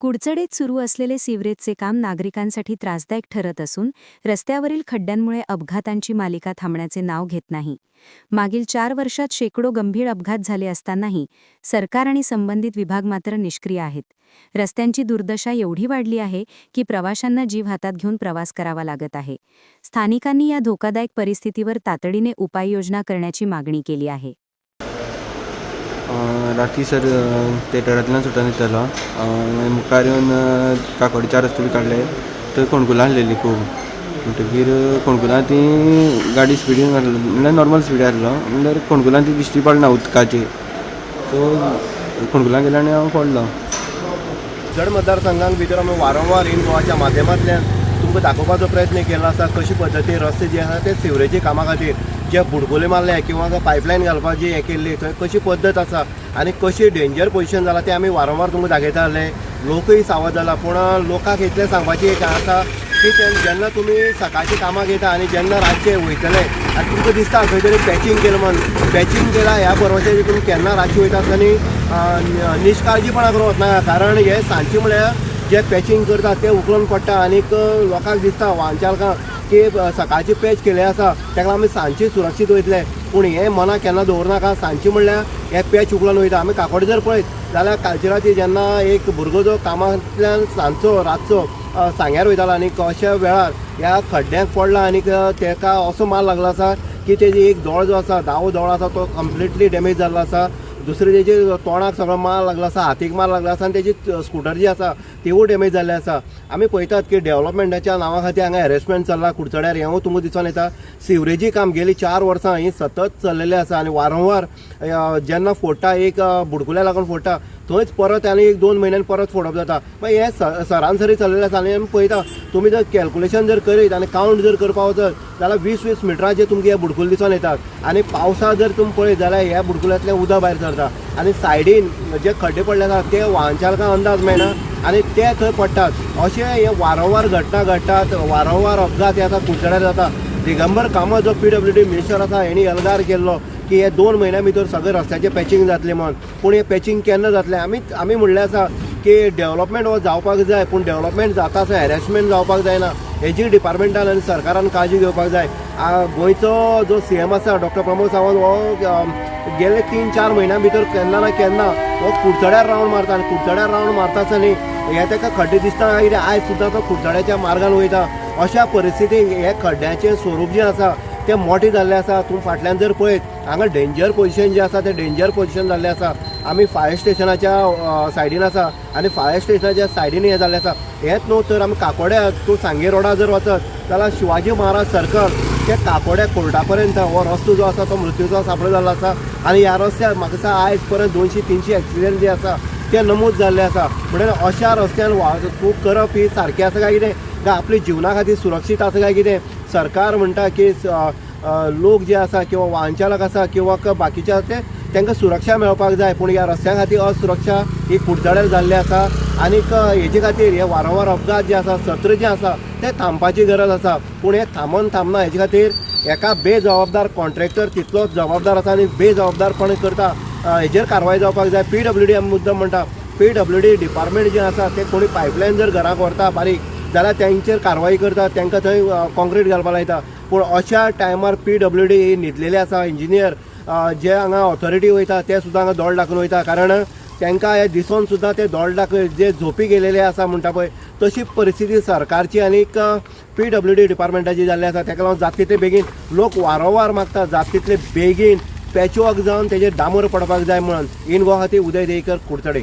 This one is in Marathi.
कुडचडेत सुरू असलेले सिवरेजचे काम नागरिकांसाठी त्रासदायक ठरत असून रस्त्यावरील खड्ड्यांमुळे अपघातांची मालिका थांबण्याचे नाव घेत नाही. मागील चार वर्षात शेकडो गंभीर अपघात झाले असतानाही सरकार आणि संबंधित विभाग मात्र निष्क्रिय आहेत. रस्त्यांची दुर्दशा एवढी वाढली आहे की प्रवाशांना जीव हातात घेऊन प्रवास करावा लागत आहे. स्थानिकांनी या धोकादायक परिस्थितीवर तातडीने उपाययोजना करण्याची मागणी केली आहे. राती सर अं, थिएटरांतल्यान सुटून येतालो मुखार येवन अं, काकोडच्या रस्ते बी काडले थंय कोणकुलां आसलेली खूब म्हणटकीर कोणकुलां ती गाडी स्पिडीन म्हणल्यार नॉर्मल स्पिडी आसलो म्हणल्यार कोणकुलां ती दिश्टी पडना उदकाची. सो कोणकुलां गेलो आनी हांव पडलो जड मतदारसंघान भितर आमी वारंवार इन गोवाच्या माध्यमांतल्यान तुमकां दाखोवपाचो प्रयत्न केलो आसा कशे पद्दतीन रस्ते जे आसा ते सिवरेजी कामा खातीर जे बुडबुले मारले किंवा पायपलायन घालपाची हें केल्ली थंय कशी पद्दत आसा आनी कशी डेंजर पोजिशन जाला तें आमी वारंवार तुमकां दाखयताले लोकूय सावध जाला पूण लोकांक इतलें सांगपाची एक आसा की जेन्ना तुमी सकाळची कामाक येता आनी जेन्ना रातचे वयतले आनी तुमकां दिसता खंय तरी पॅचिंग केलं म्हण. पॅचिंग केला ह्या भरवशाची तुमी केन्ना रातची वयता आसतना निश्काळजीपणां निश्काळजीपणा करून वचना कारण हे सांजचे म्हळ्यार जे पॅचिंग करता ते उखलून पडटा आनीक लोकांक दिसता वाहन चालकांक की सकाळची पॅच केले आसा तेका आमी सांजची सुरक्षीत वयतले. पूण हे मनाक केन्ना दवरनाका सांजची म्हणल्यार हे पॅच उखलून वयता आमी काकोडे जर पळयत जाल्यार कालची जेन्ना एक भुरगो जो कामांतल्यान सांजचो रातचो सांग्यार वयतालो आनी अशा वेळार ह्या खड्ड्यांक पडला आनी ताका तेका असो मार लागलो आसा की तेजी एक दोळ जो आसा दावो दोळ आसा तो कंप्लिटली डॅमेज जाल्लो आसा. दुसरे तेजे तोंडाक सगळो मार लागलो आसा हातीक मार लागला आसा आनी तेजी स्कुटर स्कूटर जी आसा तिवूय डॅमेज जाल्ले आसा आमी पळयतात की डेव्हलपमेंटाच्या नांवा खातीर हांगा हॅरेसमेंट चल्ला कुडचड्यार हेंवूय तुमकां दिसून येता. सिवरेजी काम गेली चार वर्सां ही सतत चल्लेलें आसा आनी वारंवार जेन्ना फोडटा एक बुडकुल्या लागून फोडटा थंयच परत आनी एक दोन म्हयन्यान परत फोडप जाता. मागीर हें स- सरासरी चल्लेलें आसा आनी आमी पळयता तुमी जर कॅल्कुलेशन जर करीत आनी कावंट जर करपा वचत जाल्यार वीस वीस मिटराचे तुमकां हे बुडकुल दिसून येतात. आनी पावसा जर तुमी पळयत जाल्यार ह्या बुडकुल्यांतलें उदक भायर सरता आनी सायडीन जे खड्डे पडले आसात ते वाहन चालकांक अंदाज मेळना आनी ते थंय पडटात अशें हे वारंवार घटना घडटात वारंवार अपघात हे आतां कुडचड्यार जाता. दिगंबर कामत जो पी डब्ल्यू डी मिनिस्टर आसा हेणी एल्गार केल्लो. की हे दोन म्हयन्या भितर सगळे रस्त्याचे पॅचिंग जातले म्हण. पूण हे पॅचिंग केन्ना जातलें? आमी आमी म्हणलें आसा की डेव्हलपमेंट हो जावपाक जाय पूण डेव्हलपमेंट जाता असो हॅरेसमेंट जावपाक जायना. हेजी डिपार्टमेंटान आनी सरकारान काळजी घेवपाक जाय. गोंयचो जो सी एम आसा डॉक्टर प्रमोद सावंत हो गेले तीन चार म्हयन्या भितर केन्ना ना केन्ना हो कुडचड्यार रावंड मारता आनी कुडचड्यार रावंड मारता आसतना हे ताका खड्डे दिसता कितें आयज सुद्दां तो कुडचड्याच्या मार्गान वयता. अशा परिस्थितीक हे खड्ड्याचें स्वरूप जें आसा तें मोटे जाल्लें आसा तूं फाटल्यान जर पळयत हांगा डेंजर पोजिशन जें आसा तें डेंजर पोजिशन जाल्लें आसा आमी फायर स्टेशनाच्या सायडीन आसा आनी फायर स्टेशनाच्या सायडीन हें जाल्लें आसा हेंच न्हू तर आमी काकोड्या तूं सांगे रोडा जर वचत जाल्यार शिवाजी महाराज सर्कल ते काकोड्या कोर्टा पर्यंत हो रस्तो जो आसा तो मृत्यूचो सापडो जाल्लो आसा आनी ह्या रस्त्यार म्हाका दिसता आयज पर्यंत दोनशी तिनशी एक्सिडेंट जे आसा ते नमूद जाल्ले आसा म्हणल्यार अशा रस्त्यान वाहतूक करप ही सारकी आसा काय कितें काय आपल्या जिवना खातीर सुरक्षीत आसा काय कितें सरकार म्हणटा की लोक जे आसा किंवा वाहन चालक आसा किंवा बाकीचे आसा ते तांकां सुरक्षा मेळपाक जाय. पूण ह्या रस्त्या खातीर असुरक्षा ही कुडचड्यार जाल्ली आसा. आनीक हेजे खातीर हे वारंवार अपघात जे आसा सत्र जे आसा ते थांबपाची गरज आसा. पूण हे थांबोन थांबना हेजे खातीर एका बेजबाबदार कॉन्ट्रॅक्टर तितलोच जबाबदार आसा आनी बेजबाबदारपण करता हेजेर कारवाय जावपाक जाय. पी डब्ल्यू डी आमी मुद्दम म्हणटा पी डब्ल्यू डी डिपार्टमेंट जें आसा तें कोणी पायपलायन जर घराक व्हरता बारीक जाल्यार तेंचेर कारवाई करता तांकां थंय काँक्रीट घालपाक लायता पूण अशा टायमार पी डब्ल्यू डी न्हिदलेले आसा इंजिनियर जे हांगा ऑथॉरिटी वयता ते सुद्दां हांगा दोळ दाखोवन वयता कारण तांकां हे दिसून सुद्दां ते दोळ दाख जे झोपी गेलेले आसा म्हणटा पळय तशी परिस्थिती सरकारची आनीक पी डब्ल्यू डी डिपार्टमेंटाची जाल्ली आसा ताका लागून जात तितले बेगीन. लोक वारंवार मागता जात तितले बेगीन. पॅचवर्क जावन तेजेर डामोर पडपाक जाय म्हणून. इन गोवा खातीर उदय देकर कुडचडे